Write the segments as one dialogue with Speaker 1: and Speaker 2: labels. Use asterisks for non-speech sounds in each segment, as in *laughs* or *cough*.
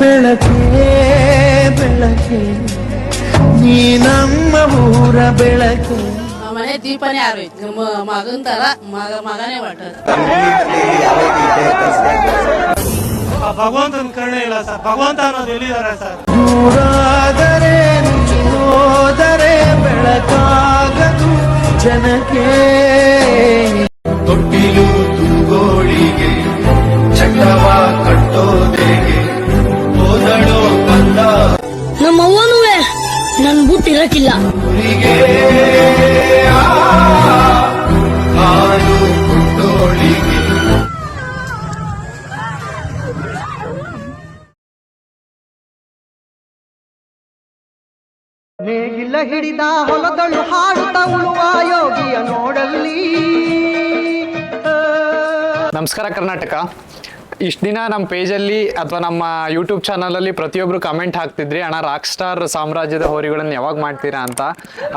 Speaker 1: ಬೆಳಕೆ ಬೆಳಕೆ ನೀ ನಮ್ಮ ಊರ ಬೆಳಕೆ
Speaker 2: ಮನೆ ದೀಪನೇ ಆರೋಯ್ತು ನಮ್ಮ ಮಗನ್ ತರ ಮಗ ಮಗನೇ
Speaker 3: ಆ ಭಗವಂತನ ಕರುಣೆ ಇಲ್ಲ ಸರ್. ಭಗವಂತ ಅನ್ನೋದು ಎಲ್ಲಿದ್ದಾರೆ ಸರ್?
Speaker 4: ಆ, ಹಾಲು ಕೊಟ್ಟೋಳಿಗೆ
Speaker 5: ನೇಗಿಲ ಹಿಡಿದ ಹೊಲದಳು ಹಾಡುತ್ತ ಉಳುವ ಯೋಗಿಯ ನೋಡಲ್ಲಿ.
Speaker 6: ನಮಸ್ಕಾರ ಕರ್ನಾಟಕ. ಇಷ್ಟು ದಿನ ನಮ್ಮ ಪೇಜಲ್ಲಿ ಅಥವಾ ನಮ್ಮ ಯೂಟ್ಯೂಬ್ ಚಾನಲಲ್ಲಿ ಪ್ರತಿಯೊಬ್ಬರು ಕಮೆಂಟ್ ಹಾಕ್ತಿದ್ರಿ, ಅಣ್ಣ ರಾಕ್ ಸ್ಟಾರ್ ಸಾಮ್ರಾಜ್ಯದ ಹೋರಿಗಳನ್ನು ಯಾವಾಗ ಮಾಡ್ತೀರಾ? ಅಂತ.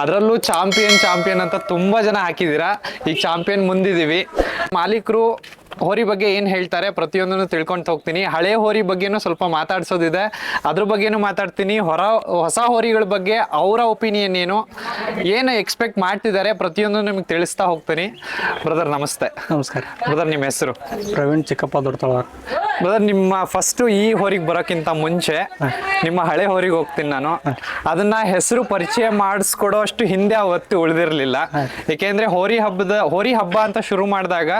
Speaker 6: ಅದರಲ್ಲೂ ಚಾಂಪಿಯನ್ ಚಾಂಪಿಯನ್ ಅಂತ ತುಂಬ ಜನ ಹಾಕಿದ್ದೀರಾ. ಈಗ ಚಾಂಪಿಯನ್ ಮುಂದಿದ್ದೀವಿ. ಮಾಲೀಕರು ಹೋರಿ ಬಗ್ಗೆ ಏನು ಹೇಳ್ತಾರೆ ಪ್ರತಿಯೊಂದನ್ನು ತಿಳ್ಕೊಂಡು ಹೋಗ್ತೀನಿ. ಹಳೆ ಹೋರಿ ಬಗ್ಗೆನೂ ಸ್ವಲ್ಪ ಮಾತಾಡ್ಸೋದಿದೆ. ಅದ್ರ ಬಗ್ಗೆನೂ ಮಾತಾಡ್ತೀನಿ. ಹೊರ ಹೊಸ ಹೋರಿಗಳ ಬಗ್ಗೆ ಅವರ ಒಪಿನಿಯನ್ ಏನು ಏನು ಎಕ್ಸ್ಪೆಕ್ಟ್ ಮಾಡ್ತಿದ್ದಾರೆ ಪ್ರತಿಯೊಂದು ನಿಮಗೆ ತಿಳಿಸ್ತಾ ಹೋಗ್ತೀನಿ. ಬ್ರದರ್ ನಮಸ್ತೆ.
Speaker 7: ನಮಸ್ಕಾರ.
Speaker 6: ಬ್ರದರ್ ನಿಮ್ಮ ಹೆಸರು?
Speaker 7: ಪ್ರವೀಣ್ ಚಿಕ್ಕಪ್ಪ ದೊಡ್ಡತಳವಾರ.
Speaker 6: ಬ್ರದರ್ ನಿಮ್ಮ ಫಸ್ಟು ಈ ಹೋರಿಗೆ ಬರೋಕ್ಕಿಂತ ಮುಂಚೆ ನಿಮ್ಮ ಹಳೆ ಹೋರಿಗೆ ಹೋಗ್ತೀನಿ ನಾನು. ಅದನ್ನ ಹೆಸರು ಪರಿಚಯ ಮಾಡಿಸ್ಕೊಡೋ ಅಷ್ಟು ಹಿಂದೆ ಅವತ್ತು ಉಳಿದಿರಲಿಲ್ಲ. ಏಕೆಂದ್ರೆ ಹೋರಿ ಹಬ್ಬದ ಹೋರಿ ಹಬ್ಬ ಅಂತ ಶುರು ಮಾಡಿದಾಗ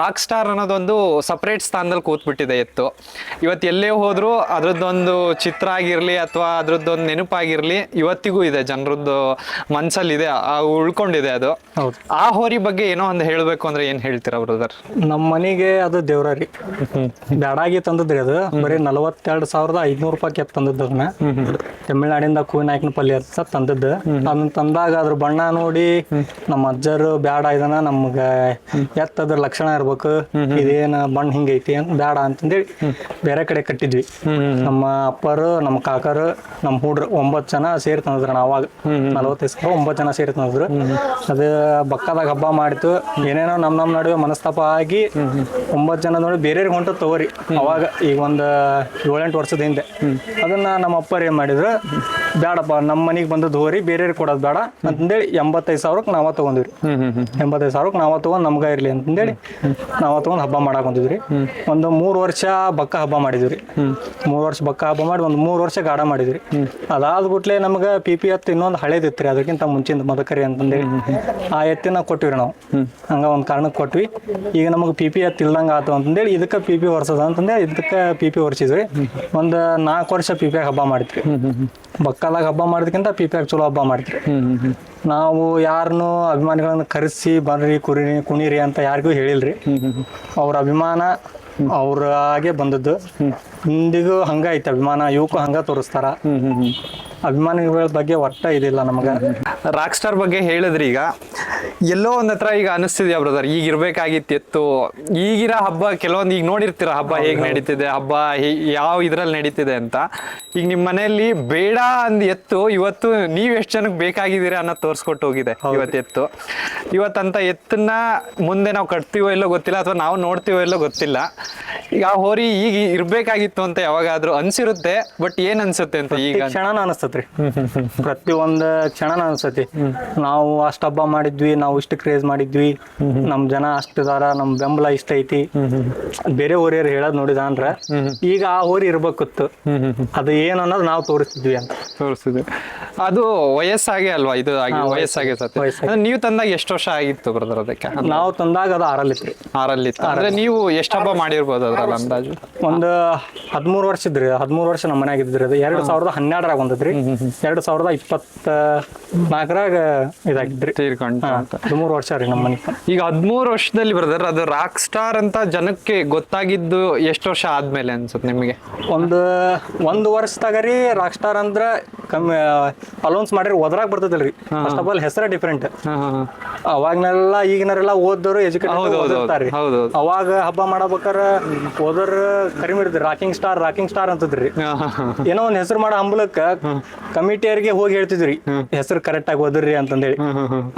Speaker 6: ರಾಕ್ ಸ್ಟಾರ್ ಅನ್ನೋದೊಂದು ಸಪ್ರೇಟ್ ಸ್ಥಾನದಲ್ಲಿ ಕೂತ್ಬಿಟ್ಟಿದೆ ಎತ್ತು. ಇವತ್ತು ಎಲ್ಲೇ ಹೋದ್ರು ಅದ್ರದ್ದೊಂದು ಚಿತ್ರ ಆಗಿರಲಿ ಅಥವಾ ಅದ್ರದ್ದೊಂದು ನೆನಪಾಗಿರಲಿ ಇವತ್ತಿಗೂ ಇದೆ ಜನರದ್ದು ಮನ್ಸಲ್ಲಿದೆ ಆ ಉಳ್ಕೊಂಡಿದೆ ಅದು. ಆ ಹೋರಿ ಬಗ್ಗೆ ಏನೋ ಒಂದು ಹೇಳಬೇಕು ಅಂದ್ರೆ ಏನು ಹೇಳ್ತೀರಾ ಬ್ರದರ್
Speaker 7: ನಮ್ಮ ಮನೆಗೆ ಅದು ದೇವ್ರ ರೀ ಬ್ಯಾಡಾಗಿ ತಂದದ್ರಿ ಅದು. ಬರೀ ನಲವತ್ತೆರಡು ಸಾವಿರದ ಐದ್ನೂರು ರೂಪಾಯಿ ಕೆತ್ತ ತಂದದ್ದು ಅದನ್ನ. ತಮಿಳ್ನಾಡಿಂದ ಕೂನಾಯಕನ ಪಲ್ಯ ಅಂತ ತಂದದ್ದು. ಅದನ್ನ ತಂದಾಗ ಅದ್ರ ಬಣ್ಣ ನೋಡಿ ನಮ್ಮ ಅಜ್ಜರು ಬ್ಯಾಡ ಇದನ್ನ ನಮ್ಗ ಎತ್ತದ್ರ ಲಕ್ಷಣ ಇರ್ಬೇಕು. ಇದೇನ ಬಣ್ಣ ಹಿಂಗೈತಿ ಅಂತ ಬ್ಯಾಡ ಅಂತಂದೇಳಿ ಬೇರೆ ಕಡೆ ಕಟ್ಟಿದ್ವಿ. ನಮ್ಮ ಅಪ್ಪರು ನಮ್ಮ ಕಾಕರು ನಮ್ಮ ಹುಡ್ರು ಒಂಬತ್ತು ಜನ ಸೇರಿ ತಂದಿದ್ರು ನಾವಾಗ ಅವಾಗ ನಲವತ್ತೈದು ಸಾವಿರ ಒಂಬತ್ತು ಜನ ಸೇರಿ ತಂದಿದ್ರು. ಅದು ಬಕ್ಕದಾಗ ಹಬ್ಬ ಮಾಡಿತು ಏನೇನೋ ನಮ್ ನಮ್ ನಡುವೆ ಮನಸ್ತಾಪ ಆಗಿ ಒಂಬತ್ತು ಜನ ನೋಡಿ ಬೇರೆ ಹೊಂಟು ತಗೋರಿ. ಅವಾಗ ಈಗ ಒಂದು ಏಳೆಂಟು ವರ್ಷದ ಹಿಂದೆ. ಅದನ್ನ ನಮ್ಮ ಅಪ್ಪರು ಏನ್ ಮಾಡಿದ್ರು ಬೇಡಪ್ಪ ನಮ್ಮ ಮನೆಗೆ ಬಂದದ್ದು ಹೋರಿ ಬೇರೆ ಕೊಡೋದು ಬೇಡ ಅಂತಂದೇಳಿ ಎಂಬತ್ತೈದು ಸಾವಿರಕ್ಕೆ ನಾವ ತಗೊಂಡಿವ್ರಿ. ಎಂಬತ್ತೈದು ಸಾವಿರಕ್ಕೆ ನಾವ ತಗೊಂಡ್ ನಮ್ಗ ಇರ್ಲಿ ಅಂತಂದೇಳಿ ನಾವ ತಗೊಂಡ್ ಹಬ್ಬ ಮಾಡಕ್ ಬಂದಿದ್ರಿ ಒಂದು ಮೂರು ವರ್ಷ ಬಕ್ಕ ಹಬ್ಬ ಮಾಡಿದ್ವಿ. ಮೂರು ವರ್ಷ ಬಕ್ಕ ಹಬ್ಬ ಮಾಡಿ ಒಂದು ಮೂರು ವರ್ಷ ಗಾಢ ಮಾಡಿದ್ವಿ. ಅದಾದ ಗುಟ್ಲೆ ನಮ್ಗೆ ಪಿ ಪಿ ಎತ್ತು ಇನ್ನೊಂದು ಹಳೇದು ರೀ ಅದಕ್ಕಿಂತ ಮುಂಚಿನ ಮದಕರಿ ಅಂತಂದೇಳಿ ಆ ಎತ್ತಿನ ಕೊಟ್ಟಿವ್ರಿ ನಾವು. ಹಂಗ ಒಂದು ಕಾರಣಕ್ಕೆ ಕೊಟ್ವಿ. ಈಗ ನಮಗೆ ಪಿ ಪಿ ಎತ್ತು ಇಲ್ದಂಗೆ ಆತು ಅಂತಂದೇಳಿ ಇದಕ್ಕೆ ಪಿ ಪಿ ವರ್ಷದ ಅಂತಂದೇ ಇದಕ್ಕೆ ಪಿ ಪಿ ವರ್ಷಿದ್ವಿ ಒಂದು ನಾಲ್ಕು ವರ್ಷ ಪಿ ಪಿ ಹಬ್ಬ ಮಾಡ್ತೀವಿ ಬಕ್ಕಾಲಾಗ ಹಬ್ಬ ಮಾಡಿದ್ಕಿಂತ ಪಿ ಪಿ ಚಲೋ ಹಬ್ಬ ಮಾಡಿದ್ವಿ. ನಾವು ಯಾರನ್ನು ಅಭಿಮಾನಿಗಳನ್ನು ಕರೆಸಿ ಬರ್ರಿ ಕುರಿ ಕುಣಿರಿ ಅಂತ ಯಾರಿಗೂ ಹೇಳಿಲ್ರಿ. ಅವ್ರ ಅಭಿಮಾನ ಅವ್ರಾಗೆ ಬಂದದ್ದು. ಇಂದಿಗೂ ಹಂಗ ಐತೆ ಅಭಿಮಾನ ಇವಕ್ಕೂ ಹಂಗ ತೋರಿಸ್ತಾರ. ಅಭಿಮಾನಿಗಳ ಬಗ್ಗೆ ಒಟ್ಟ ಇದಿಲ್ಲ ನಮಗೆ.
Speaker 6: ರಾಕ್ ಸ್ಟಾರ್ ಬಗ್ಗೆ ಹೇಳಿದ್ರಿ ಈಗ. ಎಲ್ಲೋ ಒಂದ್ ಹತ್ರ ಈಗ ಅನಿಸ್ತಿದ್ಯಾ ಬ್ರದರ್ ಈಗ ಇರ್ಬೇಕಾಗಿತ್ತು ಎತ್ತು ಈಗಿರೋ ಹಬ್ಬ ಕೆಲವೊಂದು ಈಗ ನೋಡಿರ್ತೀರ ಹಬ್ಬ ಹೇಗ್ ನಡೀತಿದೆ ಹಬ್ಬ ಯಾವ ಇದ್ರಲ್ಲಿ ನಡೀತಿದೆ ಅಂತ. ಈಗ ನಿಮ್ ಮನೆಯಲ್ಲಿ ಬೇಡ ಅಂದ್ ಎತ್ತು ಇವತ್ತು ನೀವ್ ಎಷ್ಟ್ ಜನಕ್ಕೆ ಬೇಕಾಗಿದ್ದೀರಾ ಅನ್ನೋ ತೋರ್ಸ್ಕೊಟ್ಟು ಹೋಗಿದೆ ಇವತ್ತು ಎತ್ತು. ಇವತ್ತಂತ ಎತ್ತನ್ನ ಮುಂದೆ ನಾವು ಕಟ್ತೀವೋ ಇಲ್ಲೋ ಗೊತ್ತಿಲ್ಲ ಅಥವಾ ನಾವು ನೋಡ್ತೀವೋ ಇಲ್ಲೋ ಗೊತ್ತಿಲ್ಲ. ಈಗ ಆ ಹೋರಿ ಈಗ ಇರ್ಬೇಕಾಗಿತ್ತು ಅಂತ ಯಾವಾಗಾದ್ರೂ ಅನ್ಸಿರುತ್ತೆ ಬಟ್ ಏನ್ ಅನ್ಸುತ್ತೆ ಅಂತ ಈಗ?
Speaker 7: ಕ್ಷಣನ ಅನಿಸ್ತತ್ರಿ ಪ್ರತಿ ಒಂದ್ ಕ್ಷಣನ ಅನ್ಸತಿ ನಾವು ಅಷ್ಟ ಹಬ್ಬ ಮಾಡಿದ್ವಿ ನಾವು ಇಷ್ಟು ಕ್ರೇಜ್ ಮಾಡಿದ್ವಿ. ನಮ್ ಜನ ಅಷ್ಟದಾರ ನಮ್ಮ ನಮ್ ಬೆಂಬಲ ಇಷ್ಟ ಐತಿ. ಬೇರೆ ಊರಿಯರ್ ಹೇಳೋದ್ ನೋಡಿದ ಅಂದ್ರ ಈಗ ಆ ಹೋರಿ ಇರ್ಬೇಕಿತ್ತು. ಅದು ಏನ್ ಅನ್ನೋದು ನಾವು ತೋರಿಸ್ತಿದ್ವಿ ಅಂತ.
Speaker 6: ತೋರಿಸಿದೆ ಅದು ವಯಸ್ಸಾಗೆ ಅಲ್ವಾ? ಇದು ಆಗಿ ವಯಸ್ಸಾಗೆ ಸತ್ತು. ಅಂದ್ರೆ ನೀವು ತಂದಾಗ ಎಷ್ಟು ವರ್ಷ ಆಗಿತ್ತು ಬ್ರದರ್ ಅದಕ್ಕೆ?
Speaker 7: ನಾವು ತಂದಾಗ ಅದು ಆರಲ್ಲಿತ್ತು.
Speaker 6: ಆರಲ್ಲಿ ಅಂದ್ರೆ ನೀವು ಎಷ್ಟು ಹಬ್ಬ ಮಾಡಿರ್ಬೋದು ಅದ್ರಲ್ಲಿ ಅಂದಾಜು?
Speaker 7: ಒಂದು ಹದಿಮೂರು ವರ್ಷ ಇದ್ರಿ. ಹದಿಮೂರು ವರ್ಷ ನಮ್ಮ ಮನ್ಯಾಗ ಇದ್ರಿ ಅದು. ಎರಡ್ ಸಾವಿರದ ಹನ್ನೆರಡರಾಗ ಬಂದದ್ರಿ ಎರಡ್ ಸಾವಿರದ ಇಪ್ಪತ್ತ ನಾಲ್ಕರಾಗ ಇದಾಗಿದ್ರಿ
Speaker 6: ತೀರ್ಕೊಂಡು
Speaker 7: ಹದಿಮೂರು ವರ್ಷ ರೀ ನಮ್ಮ ಮನೆ.
Speaker 6: ಈಗ ಹದಿಮೂರು ವರ್ಷದಲ್ಲಿ ಬ್ರದರ್ ಅದು ರಾಕ್ ಸ್ಟಾರ್ ಅಂತ ಜನಕ್ಕೆ ಗೊತ್ತಾಗಿದ್ದು ಎಷ್ಟು ವರ್ಷ ಆದ್ಮೇಲೆ ಅನ್ಸುತ್ತೆ ನಿಮಗೆ?
Speaker 7: ಒಂದು ಒಂದು ವರ್ಷದಾಗ ರೀ ರಾಕ್ ಸ್ಟಾರ್ ಅಂದ್ರ ಕಮ್ಮಿ ಅಲೌನ್ಸ್ ಮಾಡಿರಿ ಒದ್ರಾಗ ಬರ್ತದಲ್ರಿ ಫಸ್ಟ್ ಆಫ್ ಆಲ್ ಹೆಸರ ಡಿಫ್ರೆಂಟ್ ಅವಾಗ್ನೆಲ್ಲ ಈಗಿನವರೆಲ್ಲ ಓದೋರು
Speaker 6: ಎಜುಕೇಟರ್
Speaker 7: ಎಜುಕೇಟೆಡ್. ಅವಾಗ ಹಬ್ಬ ಮಾಡಬೇಕಾರ ಓದೋರ್ ಕಡಿಮೆ ಇರ್ತದೆ ರಾಕಿಂಗ್ ಸ್ಟಾರ್ ರಾಕಿಂಗ್ ಸ್ಟಾರ್ ಅಂತದ್ರಿ. ಏನೋ ಒಂದ್ ಹೆಸರು ಮಾಡೋ ಹಂಬಲಕ್ಕ ಕಮಿಟಿಯರಿಗೆ ಹೋಗಿ ಹೇಳ್ತಿದ್ರಿ ಹೆಸರು ಕರೆಕ್ಟ್ ಆಗಿ ಓದ್ರಿ ಅಂತಂದೇಳಿ.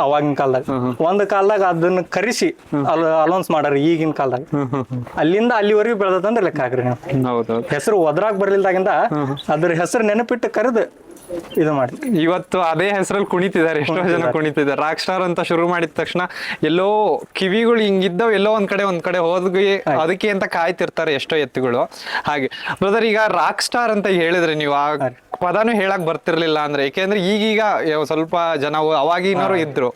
Speaker 7: ಅವಾಗಿನ ಕಾಲದಾಗ. ಒಂದ್ ಕಾಲದಾಗ ಅದನ್ನ ಕರೆಸಿ ಅಲೌನ್ಸ್ ಮಾಡಾರಿ ಈಗಿನ ಕಾಲದಾಗ. ಅಲ್ಲಿಂದ ಅಲ್ಲಿವರೆಗೂ ಬೆಳೆದಂದ್ರೆ ಲೆಕ್ಕ ಹಾಕ್ರಿ ನೀವು. ಹೆಸರು ಒದ್ರಾಗ ಬರ್ಲಿಲ್ದಾಗಿಂದ ಅದ್ರ ಹೆಸರು ನೆನಪಿಟ್ಟು ಕರೆದು ಇದು ಮಾಡಿ
Speaker 6: ಇವತ್ತು ಅದೇ ಹೆಸರಲ್ಲಿ ಕುಣಿತಿದ್ದಾರೆ. ಎಷ್ಟೋ ಜನ ಕುಣಿತಿದ್ದಾರೆ. ರಾಕ್ ಸ್ಟಾರ್ ಅಂತ ಶುರು ಮಾಡಿದ ತಕ್ಷಣ ಎಲ್ಲೋ ಕಿವಿಗಳು ಹಿಂಗಿದ್ದವು ಎಲ್ಲೋ ಒಂದ್ ಕಡೆ ಒಂದ್ ಕಡೆ ಹೋದ್ವಿ ಅದಕ್ಕೆ ಅಂತ ಕಾಯ್ತಿರ್ತಾರೆ ಎಷ್ಟೋ ಎತ್ತುಗಳು. ಹಾಗೆ. ಬ್ರದರ್ ಈಗ ರಾಕ್ ಸ್ಟಾರ್ ಅಂತ ಹೇಳಿದ್ರೆ ನೀವು ಆ ಪದಾನು ಹೇಳಕ್ ಬರ್ತಿರ್ಲಿಲ್ಲ ಅಂದ್ರೆ ಯಾಕೆಂದ್ರೆ ಈಗೀಗ ಸ್ವಲ್ಪ ಜನ ಅವಾಗಿನವರು ಇದ್ರು.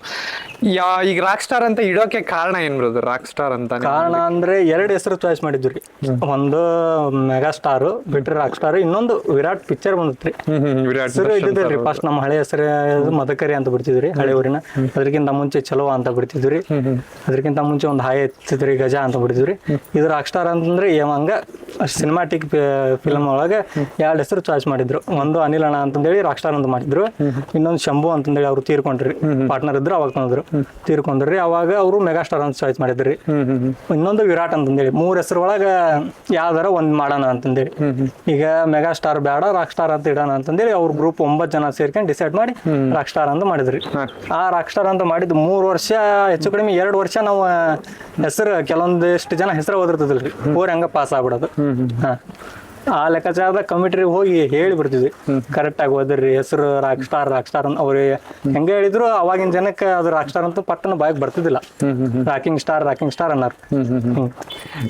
Speaker 6: ಯಾ ಈಗ ರಾಕ್ ಸ್ಟಾರ್ ಅಂತ ಇಡೋಕೆ ಕಾರಣ ಏನ್ ಬರೋದು ರಾಕ್ ಸ್ಟಾರ್ ಅಂತ
Speaker 7: ಕಾರಣ ಅಂದ್ರೆ ಎರಡು ಹೆಸರು ಚಾಯ್ಸ್ ಮಾಡಿದ್ವಿ ರೀ. ಒಂದು ಮೆಗಾ ಸ್ಟಾರ್ ಬಿಟ್ರೆ ರಾಕ್ ಸ್ಟಾರ್ ಇನ್ನೊಂದು ವಿರಾಟ್ ಪಿಕ್ಚರ್ ಬಂದಿತ್ರಿ
Speaker 6: ವಿರಾಟ್
Speaker 7: ಇದ್ದಿದ್ರಿ ಫಸ್ಟ್ ನಮ್ಮ ಹಳೆ ಹೆಸರು ಮದಕರಿ ಅಂತ ಬಿಡ್ತಿದ್ರಿ ಹಳೆ ಊರಿನ. ಅದಕ್ಕಿಂತ ಮುಂಚೆ ಚಲೋ ಅಂತ ಬಿಡ್ತಿದ್ರಿ ಅದಕ್ಕಿಂತ ಮುಂಚೆ ಒಂದು ಹಾಯ್ ಎತ್ತಿದ್ರಿ ಗಜ ಅಂತ ಬಿಡ್ತಿದ್ರಿ ಇದು ರಾಕ್ ಸ್ಟಾರ್ ಅಂತಂದ್ರೆ ಯಾವಂಗ ಹಂಗ ಸಿನಿಮಾಟಿಕ್ ಫಿಲ್ಮ್ ಒಳಗೆ ಎರಡು ಹೆಸರು ಚಾಯ್ಸ್ ಮಾಡಿದ್ರು. ಒಂದು ಅನಿಲ್ ಅಣ್ಣ ಅಂತಂದೇಳಿ ರಾಕ್ ಸ್ಟಾರ್ ಅಂತ ಮಾಡಿದ್ರು ಇನ್ನೊಂದು ಶಂಭು ಅಂತಂದೇಳಿ ಅವ್ರು ತೀರ್ಕೊಂಡ್ರಿ ಪಾರ್ಟ್ನರ್ ಇದ್ರು ಅವಾಗ ತಂದ್ರು. ತೀರ್ಕೊಂಡ್ರಿ ಅವಾಗ ಅವರು ಮೆಗಾ ಸ್ಟಾರ್ ಅಂತ ಚಾಯ್ಸ್ ಮಾಡಿದ್ರಿ. ಇನ್ನೊಂದು ವಿರಾಟ್ ಅಂತಂದೇಳಿ ಮೂರ್ ಹೆಸರು ಒಳಗ ಯಾವ್ದಾರ ಒಂದ್ ಮಾಡೋಣ ಅಂತಂದೇಳಿ. ಈಗ ಮೆಗಾ ಸ್ಟಾರ್ ಬೇಡ ರಾಕ್ ಸ್ಟಾರ್ ಅಂತ ಇಡೋಣ ಅಂತಂದೇಳಿ ಅವ್ರ ಗ್ರೂಪ್ ಒಂಬತ್ತು ಜನ ಸೇರ್ಕೊಂಡು ಡಿಸೈಡ್ ಮಾಡಿ ರಾಕ್ ಸ್ಟಾರ್ ಅಂತ ಮಾಡಿದ್ರಿ. ಆ ರಾಕ್ ಸ್ಟಾರ್ ಅಂತ ಮಾಡಿದ್ ಮೂರು ವರ್ಷ ಹೆಚ್ಚು ಕಡಿಮೆ ಎರಡು ವರ್ಷ ನಾವು ಹೆಸರು ಕೆಲವೊಂದಿಷ್ಟು ಜನ ಹೆಸರು ಓದಿರ್ತದಲ್ರಿ ಓರ್ ಹೆಂಗ ಪಾಸ್ ಆಗ್ಬಿಡೋದು. ಹಾ. ಆ ಲೆಕ್ಕಾಚಾರದ ಕಮಿಟ್ರಿ ಹೋಗಿ ಹೇಳಿ ಬಿಡ್ತಿದ್ವಿ ಕರೆಕ್ಟ್ ಆಗಿ ಓದ್ರಿ ಹೆಸರು ರಾಕ್ ಸ್ಟಾರ್ ರಾಕ್ ಸ್ಟಾರ್ ಅಂತ ಅವ್ರಿಗೆ ಹೆಂಗ ಹೇಳಿದ್ರು ಅವಾಗಿನ ಜನಕ್ಕೆ ಅದು ರಾಕ್ ಸ್ಟಾರ್ ಅಂತ ಪಟ್ಟನ ಬಾಯಿಗೆ ಬರ್ತಿದ್ದಿಲ್ಲ. ರಾಕಿಂಗ್ ಸ್ಟಾರ್ ರಾಕಿಂಗ್ ಸ್ಟಾರ್ ಅನ್ನೋರು.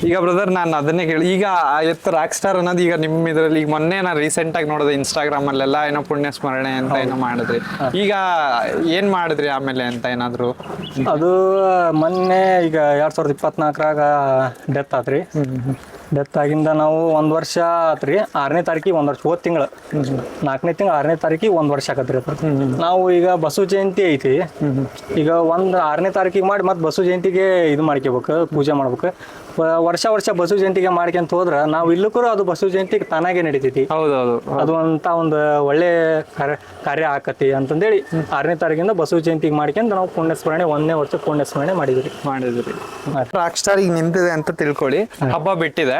Speaker 6: ಈಗ ಬ್ರದರ್ ನಾನು ಅದನ್ನೇ ಹೇಳಿ ಈಗ ಆ ಎತ್ತು ರಾಕ್ ಸ್ಟಾರ್ ಅನ್ನೋದು ಈಗ ನಿಮ್ಮ ಇದರಲ್ಲಿ ಈಗ ಮೊನ್ನೆ ನಾನು ರೀಸೆಂಟ್ ಆಗಿ ನೋಡಿದೆ ಇನ್ಸ್ಟಾಗ್ರಾಮ್ ಅಲ್ಲೆಲ್ಲ ಏನೋ ಪುಣ್ಯ ಸ್ಮರಣೆ ಅಂತ ಏನೋ ಮಾಡಿದ್ರಿ. ಈಗ ಏನ್ ಮಾಡಿದ್ರಿ ಆಮೇಲೆ ಅಂತ ಏನಾದ್ರು?
Speaker 7: ಅದು ಮೊನ್ನೆ ಈಗ ಎರಡ್ ಸಾವಿರದ ಇಪ್ಪತ್ನಾಲ್ಕರಾಗ ಡೆತ್ ಆತ್ರಿ ಡೆತ್ ಆಗಿಂದ ನಾವು ಒಂದು ವರ್ಷ ಆತ್ರಿ. ಆರನೇ ತಾರೀಕಿಗೆ ಒಂದು ವರ್ಷ ಹೋದ ತಿಂಗಳು. ನಾಲ್ಕನೇ ತಿಂಗಳ ಆರನೇ ತಾರೀಕಿಗೆ ಒಂದು ವರ್ಷ ಆಕತ್ರಿ ನಾವು ಈಗ ಬಸವ ಜಯಂತಿ ಐತಿ. ಈಗ ಒಂದು ಆರನೇ ತಾರೀಕಿಗೆ ಮಾಡಿ ಮತ್ತೆ ಬಸವ ಜಯಂತಿಗೆ ಇದು ಮಾಡ್ಕೋಬೇಕು ಪೂಜೆ ಮಾಡ್ಬೇಕು. ವರ್ಷ ವರ್ಷ ಬಸವ ಜಯಂತಿಗೆ ಮಾಡ್ಕೊಂತ ಹೋದ್ರ ನಾವು ಇಲ್ಲಕ್ಕೂ ಅದು ಬಸವ ಜಯಂತಿಗೆ ತಾನಾಗೆ ನಡೀತೈತಿ.
Speaker 6: ಹೌದೌದು
Speaker 7: ಅದು ಅಂತ ಒಂದು ಒಳ್ಳೆ ಕಾರ್ಯ ಕಾರ್ಯ ಆಕತಿ ಅಂತಂದೇಳಿ ಆರನೇ ತಾರೀಕಿಂದ ಬಸವ ಜಯಂತಿಗೆ ಮಾಡ್ಕೊಂಡು ನಾವು ಪುಣ್ಯಸ್ಮರಣೆ ಒಂದನೇ ವರ್ಷ ಪುಣ್ಯಸ್ಮರಣೆ ಮಾಡಿದ್ರಿ.
Speaker 6: ಮಾಡಿದ್ರಿ. ರಾಕ್ ಸ್ಟಾರ್ ಈಗ ನಿಂತಿದೆ ಅಂತ ತಿಳ್ಕೊಳ್ಳಿ. ಹಬ್ಬ ಬಿಟ್ಟಿದೆ.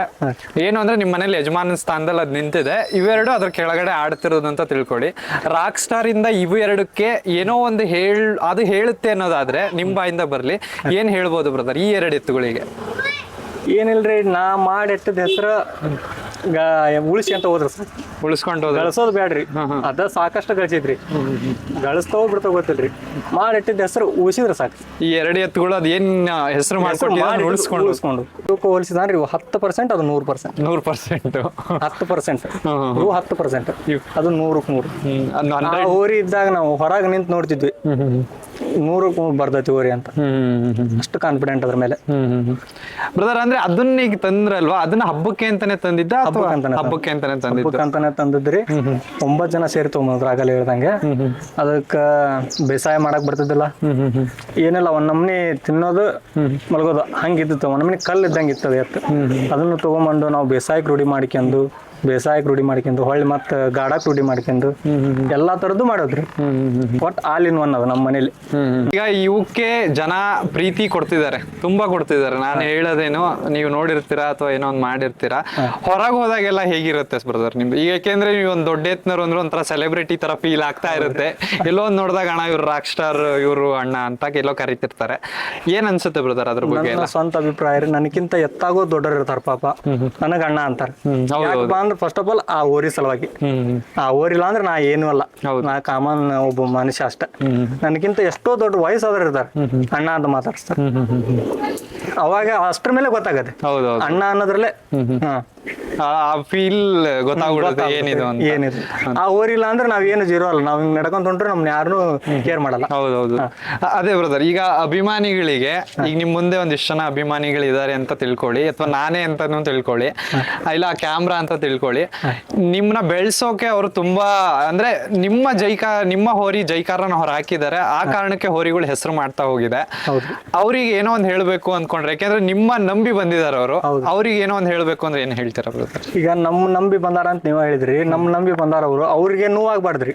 Speaker 6: ಏನು ಅಂದ್ರೆ ನಿಮ್ಮ ಮನೇಲಿ ಯಜಮಾನ ಸ್ಥಾನದಲ್ಲಿ ಅದು ನಿಂತಿದೆ. ಇವೆರಡು ಅದ್ರ ಕೆಳಗಡೆ ಆಡ್ತಿರೋದಂತ ಅಂತ ತಿಳ್ಕೊಳ್ಳಿ ರಾಕ್ ಸ್ಟಾರ್ ಇಂದ ಇವು ಎರಡಕ್ಕೆ ಏನೋ ಒಂದು ಹೇಳ್ ಅದು ಹೇಳುತ್ತೆ ಅನ್ನೋದಾದ್ರೆ ನಿಮ್ ಬಾಯಿಂದ ಬರ್ಲಿ. ಏನ್ ಹೇಳ್ಬೋದು ಬ್ರದರ್ ಈ ಎರಡು ಎತ್ತುಗಳಿಗೆ?
Speaker 7: ಏನಿಲ್ರಿ ನಾ ಮಾಡಿ ಎತ್ತದ ಹೆಸರು ಉಳಿಸಿ ಅಂತ ಹೋದ್ರ ಸರ್.
Speaker 6: ಉಳಿಸ್ಕೊಂಡು ಹೋದ್ರೆ.
Speaker 7: ಗಳಿಸೋದು ಬೇಡ್ರಿ ಅದ ಸಾಕಷ್ಟು ಗಳಿಸಿದ್ರಿ. ಗಳಿಸ್ತಾವ ಬಿಡ್ತಾವ ಗೊತ್ತಿಲ್ರಿ. ಮಾಡಿಟ್ಟಿದ್ದ ಹೆಸರು ಉಳಿಸಿದ್ರ ಸಾಕು.
Speaker 6: ಈ ಎರಡು ಎತ್ತುಗಳು ಅದ್ ಏನ್ ಹೆಸರು ಮಾಡ್ಕೊಂಡು ಉಳಿಸ್ಕೊಂಡು.
Speaker 7: ಉಳಿಸ್ಕೊಂಡು. ತೂಕ ಹೋಲಿಸಿದ್ರಿ ಇವು ಹತ್ತು ಪರ್ಸೆಂಟ್ ಅದು ನೂರು ಪರ್ಸೆಂಟ್.
Speaker 6: ನೂರ್ ಪರ್ಸೆಂಟ್.
Speaker 7: ಹತ್ತು ಪರ್ಸೆಂಟ್. ಇವು ಹತ್ತು ಪರ್ಸೆಂಟ್. ಅದು ನೂರಕ್ಕೆ ನೂರು. ಹೋರಿ ಇದ್ದಾಗ ನಾವು ಹೊರಗೆ ನಿಂತು ನೋಡ್ತಿದ್ವಿ. ನೂರಕ್ಕೆ ನೂರು ಬರ್ತೈತಿ ಓರಿ ಅಂತ. ಅಷ್ಟು ಕಾನ್ಫಿಡೆಂಟ್ ಅದ್ರ ಮೇಲೆ.
Speaker 6: ಬ್ರದರ್ ಅಂದ್ರೆ ಅದನ್ನ ಈಗ ತಂದ್ರಲ್ವಾ? ಅದನ್ನ ಹಬ್ಬಕ್ಕೆ ಅಂತಾನೆ ತಂದಿದ್ದ
Speaker 7: ಹಬ್ಬಕ್ಕೆ ಅಂತಾನೆ
Speaker 6: ಹಬ್ಬಕ್ಕೆ ಅಂತಾನೆ
Speaker 7: ತಂದಿದ್ರಿ. ಒಂಬತ್ತು ಜನ ಸೇರಿ ತೊಗೊಂಬಂದ್ರು ಆಗಲ್ಲ ಹೇಳ್ದಂಗೆ. ಅದಕ್ಕ ಬೇಸಾಯ ಮಾಡಕ್ ಬರ್ತಿದ್ದಿಲ್ಲ. ಏನಿಲ್ಲ ಒಂದ್ ನಮ್ನಿ ತಿನ್ನೋದು ಮಲಗೋದು ಹಂಗಿದ್ದು ಒಂದ್ ನಮ್ನಿ ಕಲ್ಲು ಇದ್ದಂಗೆ ಎತ್ತು. ಅದನ್ನು ತಗೊಂಬಂದು ನಾವು ಬೇಸಾಯಕ್ಕೆ ರೂಢಿ ಮಾಡ್ಕೊಂಡು ಬೇಸಾಯಕ್ಕೆ ರೂಢಿ ಮಾಡ್ಕೊಂಡು ಹೊಳ್ಳಿ ಮತ್ತೆ ಗಾಡಕ್ ರೂಢಿ ಮಾಡ್ಕೊಂಡು ಎಲ್ಲಾ ತರದ್ದು ಮಾಡೋದ್ರಿ. ಒಟ್ ಆಲ್ ಇನ್ ಒನ್ ಅದ ನಮ್ಮ ಮನೇಲಿ.
Speaker 6: ಈಗ ಇವಕ್ಕೆ ಜನ ಪ್ರೀತಿ ಕೊಡ್ತಿದ್ದಾರೆ ತುಂಬಾ ಕೊಡ್ತಿದ್ದಾರೆ. ನಾನು ಹೇಳೋದೇನು ನೀವು ನೋಡಿರ್ತೀರಾ ಅಥವಾ ಏನೋ ಒಂದ್ ಮಾಡಿರ್ತೀರಾ? ಹೊರಗೆ ಹೋದಾಗೆಲ್ಲ ಹೇಗಿರುತ್ತೆ ಬ್ರದರ್ ನಿಮ್ದು? ಈಗ ಯಾಕೆಂದ್ರೆ ನೀವು ಒಂದು ದೊಡ್ಡ ಎತ್ನರು ಅಂದ್ರೆ ಒಂಥರ ಸೆಲೆಬ್ರಿಟಿ ತರ ಫೀಲ್ ಆಗ್ತಾ ಇರುತ್ತೆ. *laughs* ಎಲ್ಲೋ ಒಂದ್ ನೋಡಿದಾಗ ಅಣ್ಣ ಇವ್ರು ರಾಕ್ ಸ್ಟಾರ್ ಇವರು ಅಣ್ಣ ಅಂತ ಎಲ್ಲೋ ಕರಿತಿರ್ತಾರೆ. ಏನ್ ಅನ್ಸುತ್ತೆ ಬ್ರದರ್ ಅದ್ರ ಬಗ್ಗೆ
Speaker 7: ಸ್ವಂತ ಅಭಿಪ್ರಾಯ ರೀ ನನಗಿಂತ ಎತ್ತಾಗೋ ದೊಡ್ಡರು ಇರ್ತಾರ ಪಾಪ. ನನಗ ಅಣ್ಣ ಅಂತಾರ. ಅಂದ್ರೆ ಫಸ್ಟ್ ಆಫ್ ಆಲ್ ಆ ಓರಿ ಸಲುವಾಗಿ. ಆ ಓರಿಲ್ಲ ಅಂದ್ರೆ ನಾ ಏನು ಅಲ್ಲ. ನಾ ಕಾಮನ್ ಒಬ್ಬ ಮನುಷ್ಯ ಅಷ್ಟ. ನನಗಿಂತ ಎಷ್ಟೋ ದೊಡ್ಡ ವಯಸ್ಸಾದ್ರು ಇರ್ತಾರ. ಅಣ್ಣ ಅಂತ ಮಾತಾಡ್ಸ್ತಾರೆ. ಅವಾಗ ಅಷ್ಟರ ಮೇಲೆ ಗೊತ್ತಾಗತ್ತೆ. ಅಣ್ಣ ಅನ್ನೋದ್ರಲ್ಲೇ ಹಾ.
Speaker 6: ಆ ಫೀಲ್ ಗೊತ್ತಾಗ್ಬಿಡುತ್ತೆ ಏನಿದು ಅಂತ.
Speaker 7: ಏನಿದೆ ಆ ಓರಿಲ್ಲ ಅಂದ್ರೆ ನಾವ್ ಏನು ಜೀರೋ ಅಲ್ಲ. ನಾವ್ ಹಿಂಗ್ ನಡ್ಕೊಂತ ಹೊಂಟ್ರೆ ನಮ್ನ ಯಾರನ್ನು ಕೇರ್ ಮಾಡಲ್ಲ.
Speaker 6: ಹೌದೌದು. ಅದೇ ಬ್ರದರ್ ಈಗ ಅಭಿಮಾನಿಗಳಿಗೆ ಈಗ ನಿಮ್ ಮುಂದೆ ಒಂದಿಷ್ಟು ಜನ ಅಭಿಮಾನಿಗಳಿದ್ದಾರೆ ಅಂತ ತಿಳ್ಕೊಳ್ಳಿ ಅಥವಾ ನಾನೇ ಅಂತಾನು ತಿಳ್ಕೊಳ್ಳಿ ಇಲ್ಲ ಕ್ಯಾಮ್ರಾ ಅಂತ ತಿಳ್ಕೊಳ್ಳಿ ನಿಮ್ನ ಬೆಳ್ಸೋಕೆ ಅವರು ತುಂಬಾ ಅಂದ್ರೆ ನಿಮ್ಮ ಜೈಕಾರ ನಿಮ್ಮ ಹೋರಿ ಜೈಕಾರನ ಹೊರ ಹಾಕಿದ್ದಾರೆ ಆ ಕಾರಣಕ್ಕೆ ಹೋರಿಗಳು ಹೆಸರು ಮಾಡ್ತಾ ಹೋಗಿದೆ. ಅವ್ರಿಗೆ ಏನೋ ಒಂದ್ ಹೇಳ್ಬೇಕು ಅನ್ಕೊಂಡ್ರೆ ಯಾಕೆಂದ್ರೆ ನಿಮ್ಮ ನಂಬಿ ಬಂದಿದ್ದಾರೆ ಅವರು. ಅವ್ರಿಗೆ ಏನೋ ಒಂದ್ ಹೇಳ್ಬೇಕು ಅಂದ್ರೆ ಏನ್ ಹೇಳ್ತೀವಿ ಹೇಳ್ತೀರಾ ಬ್ರದರ್
Speaker 7: ಈಗ ನಮ್ಮ ನಂಬಿ ಬಂದಾರ ಅಂತ ನೀವು ಹೇಳಿದ್ರಿ ನಮ್ಮ ನಂಬಿ ಬಂದಾರ ಅವರು ಅವ್ರಿಗೆ ನೋವಾಗ್ಬಾರ್ದ್ರಿ.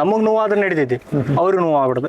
Speaker 7: ನಮಗ್ ನೋವಾದ್ರೆ ನಡಿತೈತಿ. ಅವ್ರಿಗೆ ನೋವಾಗ್ಬಾರ್ದು.